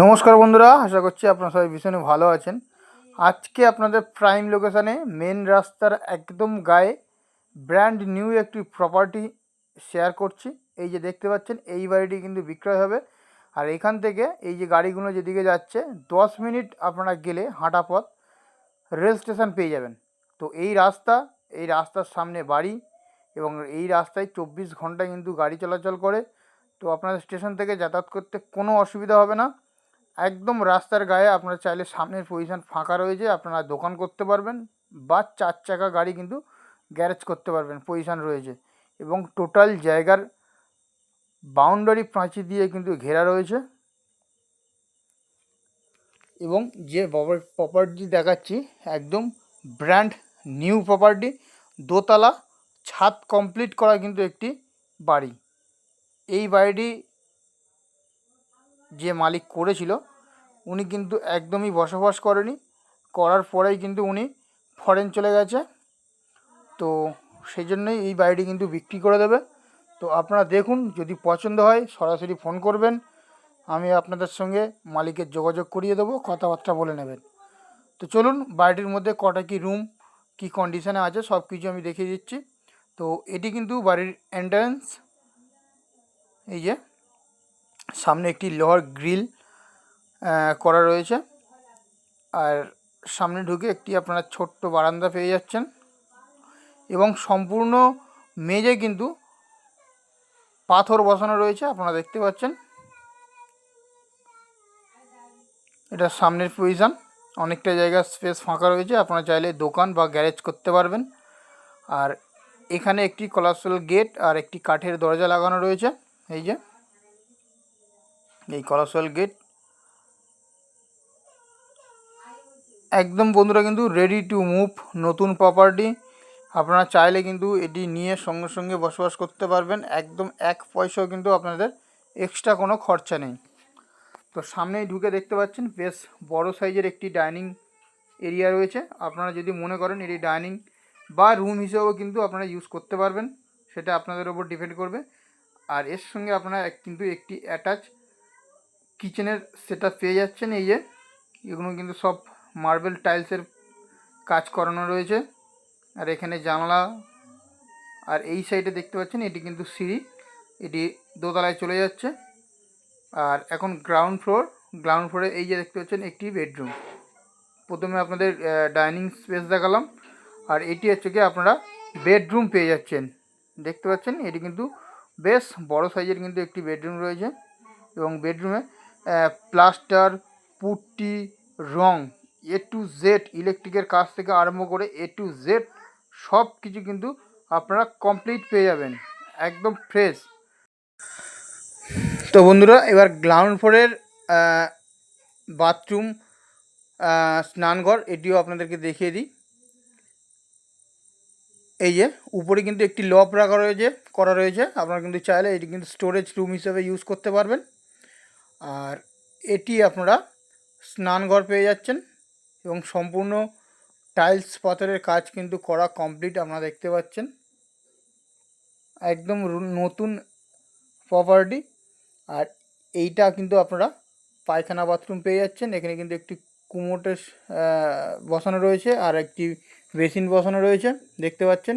নমস্কার বন্ধুরা, আশা করছি আপনারা সবাই ভীষণ ভালো আছেন। আজকে আপনাদের প্রাইম লোকেশানে মেন রাস্তার একদম গায়ে ব্র্যান্ড নিউ একটি প্রপার্টি শেয়ার করছি। এই যে দেখতে পাচ্ছেন, এই বাড়িটি কিন্তু বিক্রয় হবে। আর এখান থেকে এই যে গাড়িগুলো যেদিকে যাচ্ছে, দশ মিনিট আপনারা গেলে হাঁটা পথ রেল স্টেশন পেয়ে যাবেন। তো এই রাস্তা, এই রাস্তার সামনে বাড়ি এবং এই রাস্তায় চব্বিশ ঘণ্টা কিন্তু গাড়ি চলাচল করে। তো আপনাদের স্টেশন থেকে যাতায়াত করতে কোনো অসুবিধা হবে না। একদম রাস্তার গায়ে আপনারা চাইলে সামনের পজিশন ফাঁকা রয়েছে, আপনারা দোকান করতে পারবেন বা চার চাকা গাড়ি কিন্তু গ্যারেজ করতে পারবেন পজিশন রয়েছে। এবং টোটাল জায়গার বাউন্ডারি প্রাচীর দিয়ে কিন্তু ঘেরা রয়েছে। এবং যে প্রপার্টি দেখাচ্ছি, একদম ব্র্যান্ড নিউ প্রপার্টি দোতলা, ছাদ কমপ্লিট করা কিন্তু একটি বাড়ি। এই বাড়িটি যে মালিক করেছিল, উনি কিন্তু একদমই বসবাস করেনি। করার পরেই কিন্তু উনি ফরেন চলে গেছে। তো সেই জন্যই এই বাড়িটি কিন্তু বিক্রি করে দেবে। তো আপনারা দেখুন, যদি পছন্দ হয় সরাসরি ফোন করবেন। আমি আপনাদের সঙ্গে মালিকের যোগাযোগ করিয়ে দেবো, কথাবার্তা বলে নেবেন। তো চলুন, বাড়িটির মধ্যে কটা কি রুম কি কন্ডিশনে আছে সব কিছু আমি দেখিয়ে দিচ্ছি। তো এটি কিন্তু বাড়ির এন্ট্রান্স এই যে, সামনে একটি লোহার গ্রিল করা রয়েছে। আর সামনে ঢুকে একটি আপনারা ছোট্ট বারান্দা পেয়ে যাচ্ছেন। এবং সম্পূর্ণ মেঝে কিন্তু পাথর বসানো রয়েছে, আপনারা দেখতে পাচ্ছেন। এটা সামনের পজিশান অনেকটা জায়গা স্পেস ফাঁকা রয়েছে, আপনারা চাইলে দোকান বা গ্যারেজ করতে পারবেন। আর এখানে একটি কলাপসল গেট আর একটি কাঠের দরজা লাগানো রয়েছে। এই যে, এই কলাপসল গেট একদম বন্ধুরা কিন্তু রেডি টু মুভ নতুন প্রপার্টি আপনারা চাইলে কিন্তু এটি নিয়ে সঙ্গে সঙ্গে বসবাস করতে পারবেন। একদম এক পয়সাও কিন্তু আপনাদের এক্সট্রা কোনো খরচা নেই। তো সামনেই ঢুকে দেখতে পাচ্ছেন, বেশ বড় সাইজের একটি ডাইনিং এরিয়া রয়েছে। আপনারা যদি মনে করেন এটি ডাইনিং বা রুম হিসেবেও কিন্তু আপনারা ইউজ করতে পারবেন, সেটা আপনাদের ওপর ডিপেন্ড করবে। আর এর সঙ্গে আপনারা কিন্তু একটি অ্যাটাচ কিচেনের সেটা পেয়ে যাচ্ছেন। এই যে, এগুলো কিন্তু সব মার্বেল টাইলসের কাজ করানো রয়েছে। আর এখানে জানলা, আর এই সাইডে দেখতে পাচ্ছেন, এটি কিন্তু সিঁড়ি। এটি দোতলায় চলে যাচ্ছে। আর এখন গ্রাউন্ড ফ্লোর গ্রাউন্ড ফ্লোরে এই যে দেখতে পাচ্ছেন, একটি বেডরুম প্রথমে আপনাদের ডাইনিং স্পেস দেখালাম। আর এটি হচ্ছে কি আপনারা বেডরুম পেয়ে যাচ্ছেন। দেখতে পাচ্ছেন, এটি কিন্তু বেশ বড় সাইজের কিন্তু একটি বেডরুম রয়েছে এবং বেডরুমে প্লাস্টার, পুট্টি, রং এ টু জেড ইলেকট্রিকের কাজ থেকে আরম্ভ করে এ টু জেড সব কিছু কিন্তু আপনারা কমপ্লিট পেয়ে যাবেন, একদম ফ্রেশ তো বন্ধুরা, এবার গ্রাউন্ড ফ্লোরের বাথরুম স্নানঘর, এটিও আপনাদেরকে দেখিয়ে দিই। এই যে, উপরে কিন্তু একটি লপ রাখা রয়েছে, করা রয়েছে। আপনারা কিন্তু চাইলে এটি কিন্তু স্টোরেজ রুম হিসেবে ইউজ করতে পারবেন। আর এটি আপনারা স্নানঘর পেয়ে যাচ্ছেন এবং সম্পূর্ণ টাইলস পাথরের কাজ কিন্তু করা কমপ্লিট আপনারা দেখতে পাচ্ছেন। একদম নতুন প্রপার্টি আর এইটা কিন্তু আপনারা পায়খানা বাথরুম পেয়ে যাচ্ছেন। এখানে কিন্তু একটি কুমোটের বসানো রয়েছে। আর একটি বেসিন বসানো রয়েছে, দেখতে পাচ্ছেন।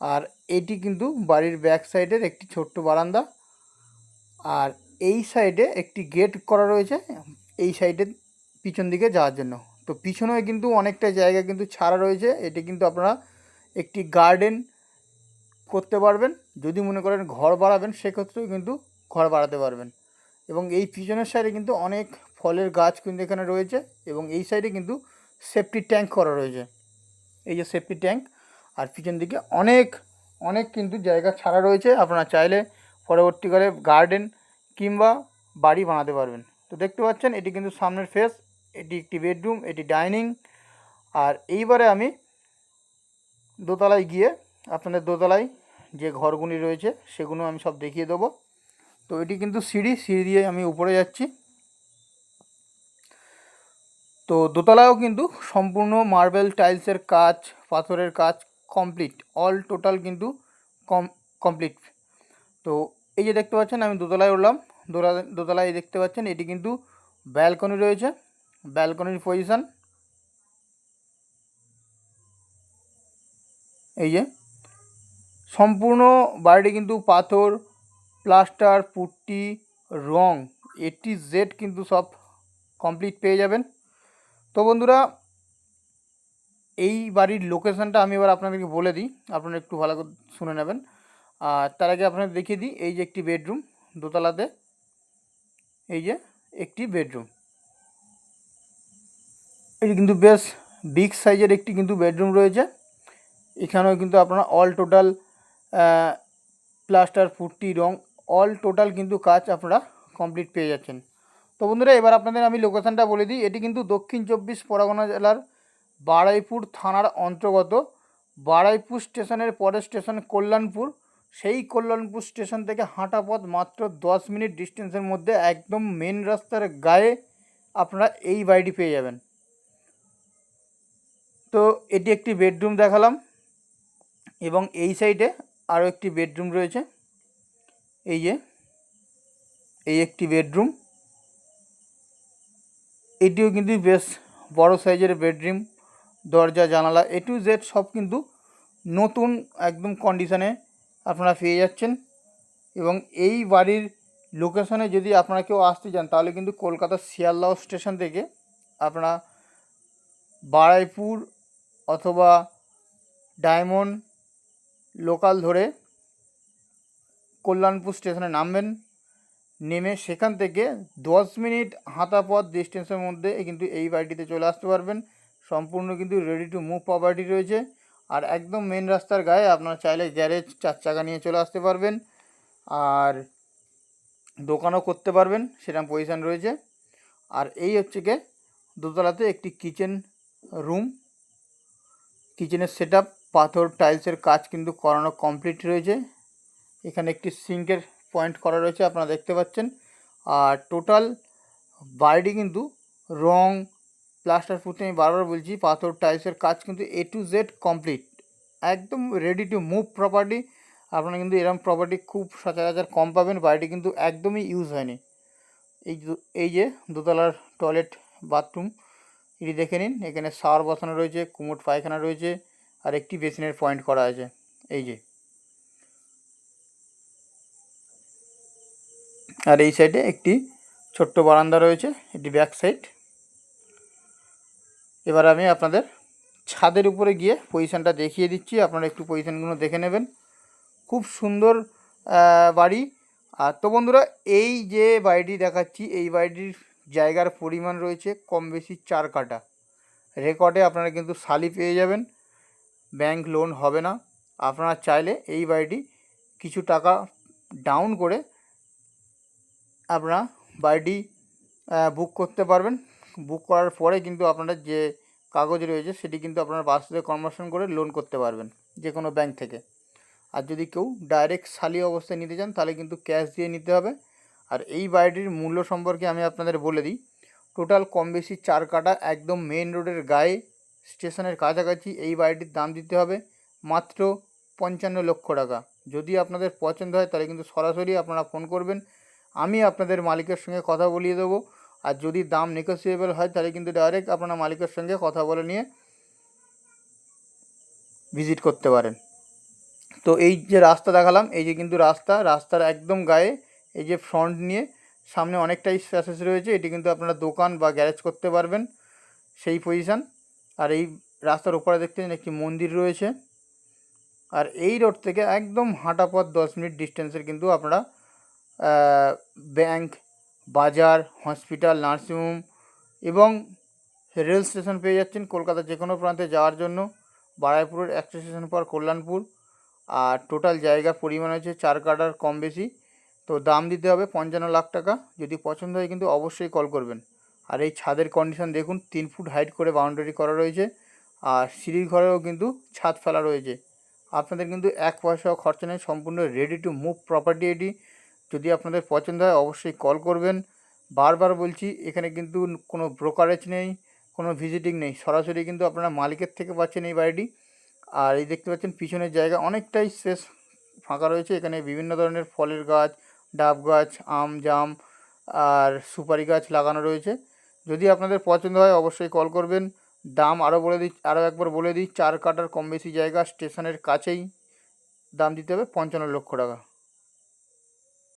আর এটি কিন্তু বাড়ির ব্যাক সাইডের একটি ছোট্ট বারান্দা। আর এই সাইডে একটি গেট করা রয়েছে, এই সাইডে পিছন দিকে যাওয়ার জন্য। তো পিছনেও কিন্তু অনেকটা জায়গা কিন্তু ছাড়া রয়েছে, এটি কিন্তু আপনারা একটি গার্ডেন করতে পারবেন। যদি মনে করেন ঘর বাড়াবেন সেক্ষেত্রেও কিন্তু ঘর বাড়াতে পারবেন। এবং এই পিছনের সাইডে কিন্তু অনেক ফলের গাছ কিন্তু এখানে রয়েছে, এবং এই সাইডে কিন্তু সেফটি ট্যাঙ্ক করা রয়েছে। এই যে সেফটি ট্যাঙ্ক আর পিছন দিকে অনেক অনেক কিন্তু জায়গা ছাড়া রয়েছে। আপনারা চাইলে পরবর্তীকালে গার্ডেন কিংবা বাড়ি বানাতে পারবেন। তো দেখতে পাচ্ছেন, এটি কিন্তু সামনের ফেস এটি একটি বেডরুম এটি ডাইনিং আর এইবারে আমি দোতলায় গিয়ে আপনাদের দোতলায় যে ঘরগুলি রয়েছে, সেগুলো আমি সব দেখিয়ে দেবো। তো এটি কিন্তু সিঁড়ি সিঁড়ি দিয়ে আমি উপরে যাচ্ছি। তো দোতলায়ও কিন্তু সম্পূর্ণ মার্বেল টাইলসের কাজ, পাথরের কাজ কমপ্লিট অল টোটাল কিন্তু কম কমপ্লিট তো এই যে দেখতে পাচ্ছেন, আমি দোতলায় উঠলাম। দোলা, দোতলায় দেখতে পাচ্ছেন, এটি কিন্তু ব্যালকনি রয়েছে। ব্যালকনির পজিশান এই যে সম্পূর্ণ বাড়িটি কিন্তু পাথর প্লাস্টার পুট্টি, রং এটি জেড কিন্তু সব কমপ্লিট পেয়ে যাবেন। তো বন্ধুরা, এই বাড়ির লোকেশানটা আমি এবার আপনাদেরকে বলে দিই। আপনারা একটু ভালো করে শুনে নেবেন। আর তার আগে আপনাদের দেখিয়ে দিই, এই যে একটি বেডরুম দোতলাতে, এই যে একটি বেডরুম এটি কিন্তু বেশ বিগ সাইজের একটি কিন্তু বেডরুম রয়েছে। এখানেও কিন্তু আপনারা অল টোটাল প্লাস্টার পুট্টি, রং অল টোটাল কিন্তু কাজ আপনারা কমপ্লিট পেয়ে যাচ্ছেন। তো বন্ধুরা, এবার আপনাদের আমি লোকেশানটা বলে দিই। এটি কিন্তু দক্ষিণ চব্বিশ পরগনা জেলার বাড়াইপুর থানার অন্তর্গত। বাড়াইপুর স্টেশনের পরের স্টেশন কল্যাণপুর। সেই কল্যাণপুর স্টেশন থেকে হাঁটা পথ মাত্র দশ মিনিট ডিস্টেন্সের মধ্যে একদম মেন রাস্তার গায়ে আপনারা এই বাড়িটি পেয়ে যাবেন। তো এটি একটি বেডরুম দেখালাম এবং এই সাইডে আরও একটি বেডরুম রয়েছে। এই যে, এই একটি বেডরুম এটিও কিন্তু বেশ বড় সাইজের বেডরুম, দরজা, জানালা এ টু জেড সব কিন্তু নতুন একদম কন্ডিশনে আপনারা পেয়ে যাচ্ছেন। এবং এই বাড়ির লোকেশনে যদি আপনারা কেউ আসতে চান, তাহলে কিন্তু কলকাতা শিয়ালদাহ স্টেশন থেকে আপনারা বাড়াইপুর অথবা ডায়মন্ড লোকাল ধরে কল্যাণপুর স্টেশনে নামবেন। নেমে সেখান থেকে দশ মিনিট হাঁটা পথ ডিস্টেন্সের মধ্যে কিন্তু এই বাড়িটিতে চলে আসতে পারবেন। সম্পূর্ণ কিন্তু রেডি টু মুভ প্রপার্টি রয়েছে। আর একদম মেন রাস্তার গায়ে আপনারা চাইলে গ্যারেজ চার চাকা নিয়ে চলে আসতে পারবেন। আর দোকানও করতে পারবেন, সেরকম পজিশান রয়েছে। আর এই হচ্ছে গিয়ে দোতলাতে একটি কিচেন রুম কিচেনের সেট পাথর টাইলসের কাজ কিন্তু করানো কমপ্লিট রয়েছে। এখানে একটি সিঙ্কের পয়েন্ট করা রয়েছে, আপনারা দেখতে পাচ্ছেন। আর টোটাল বাড়িটি কিন্তু রং, প্লাস্টার ফুটে আমি বারবার বলছি, পাথর, টাইলসের কাজ কিন্তু এ টু জেড কমপ্লিট একদম রেডি টু মুভ প্রপার্টি আপনারা কিন্তু এরকম প্রপার্টি খুব সচরাচর কম পাবেন, বাড়িটি কিন্তু একদমই ইউজ হয়নি। এই এই যে দোতলার টয়লেট বাথরুম এটি দেখে নিন। এখানে শাওয়ার বসানো রয়েছে, কুমোট পায়খানা রয়েছে, আর একটি বেসিনের পয়েন্ট করা আছে। এই যে। আর এই সাইডে একটি ছোট্ট বারান্দা রয়েছে, এটি ব্যাক সাইড। এবার আমি আপনাদের ছাদের উপরে গিয়ে পজিশানটা দেখিয়ে দিচ্ছি, আপনারা একটু পজিশানগুলো দেখে নেবেন। খুব সুন্দর বাড়ি। আর তো বন্ধুরা, এই যে বাড়িটি দেখাচ্ছি, এই বাড়িটির জায়গার পরিমাণ রয়েছে কম বেশি চার কাটা রেকর্ডে আপনারা কিন্তু শালি পেয়ে যাবেন, ব্যাংক লোন হবে না। আপনারা চাইলে এই বাড়িটি কিছু টাকা ডাউন করে আপনারা বাড়িটি বুক করতে পারবেন। বুক করার পরে কিন্তু আপনাদের যে কাগজ রয়েছে, সেটি কিন্তু আপনারা বাস্তবে কনভার্সন করে লোন করতে পারবেন যে কোনো ব্যাংক থেকে। আর যদি কেউ ডাইরেক্ট সালি অবস্থায় নিতে চান, তাহলে কিন্তু ক্যাশ দিয়ে নিতে হবে। আর এই বাড়িটির মূল্য সম্পর্কে আমি আপনাদের বলে দিই। টোটাল কম বেশি চার কাটা একদম মেন রোডের গায়ে স্টেশনের কাছাকাছি এই বাড়িটির দাম দিতে হবে মাত্র পঞ্চান্ন লক্ষ টাকা। যদি আপনাদের পছন্দ হয়, তাহলে কিন্তু সরাসরি আপনারা ফোন করবেন। আমি আপনাদের মালিকের সঙ্গে কথা বলিয়ে দেবো। আর যদি দাম নেগোসিয়েবল হয়, তাহলে কিন্তু ডাইরেক্ট আপনারা মালিকের সঙ্গে কথা বলে নিয়ে ভিজিট করতে পারেন। তো এই যে রাস্তা দেখালাম, এই যে কিন্তু রাস্তা, রাস্তার একদম গায়ে এই যে ফ্রন্ট নিয়ে সামনে অনেকটাই স্পেসেস রয়েছে, এটি কিন্তু আপনারা দোকান বা গ্যারেজ করতে পারবেন সেই পজিশান আর এই রাস্তার ওপরে দেখতে পাচ্ছেন একটি মন্দির রয়েছে। আর এই রোড থেকে একদম হাঁটা পথ দশ মিনিট ডিস্টেন্সের কিন্তু আপনারা ব্যাংক বাজার হসপিটাল নার্সিংহোম এবং রেল স্টেশন পেয়ে যাচ্ছেন কলকাতার যে কোনো প্রান্তে যাওয়ার জন্য। বারাইপুরের একটা স্টেশন পর কল্যাণপুর। আর টোটাল জায়গার পরিমাণ হচ্ছে চার কাটার কম বেশি। তো দাম দিতে হবে পঞ্চান্ন লাখ টাকা। যদি পছন্দ হয় কিন্তু অবশ্যই কল করবেন। আর এই ছাদের কন্ডিশন দেখুন, তিন ফুট হাইট করে বাউন্ডারি করা রয়েছে। আর সিঁড়ির ঘরেও কিন্তু ছাদ ফেলা রয়েছে। আপনাদের কিন্তু এক পয়সাও খরচা নেই, সম্পূর্ণ রেডি টু মুভ প্রপার্টি এটি। যদি আপনাদের পছন্দ হয়, অবশ্যই কল করবেন। বারবার বলছি, এখানে কিন্তু কোনো ব্রোকারেজ নেই, কোনো ভিজিটিং নেই। সরাসরি কিন্তু আপনারা মালিকের থেকে পাচ্ছেন এই বাড়িটি। আর এই দেখতে পাচ্ছেন, পিছনের জায়গা অনেকটাই শেষ, ফাঁকা রয়েছে। এখানে বিভিন্ন ধরনের ফলের গাছ, ডাব গাছ, আম, জাম আর সুপারি গাছ লাগানো রয়েছে। যদি আপনাদের পছন্দ হয়, অবশ্যই কল করবেন। দাম আরও বলে দিই আরও একবার বলে দিই, চার কাটার কম বেশি জায়গা, স্টেশনের কাছেই দাম দিতে হবে, পঞ্চান্ন লক্ষ টাকা।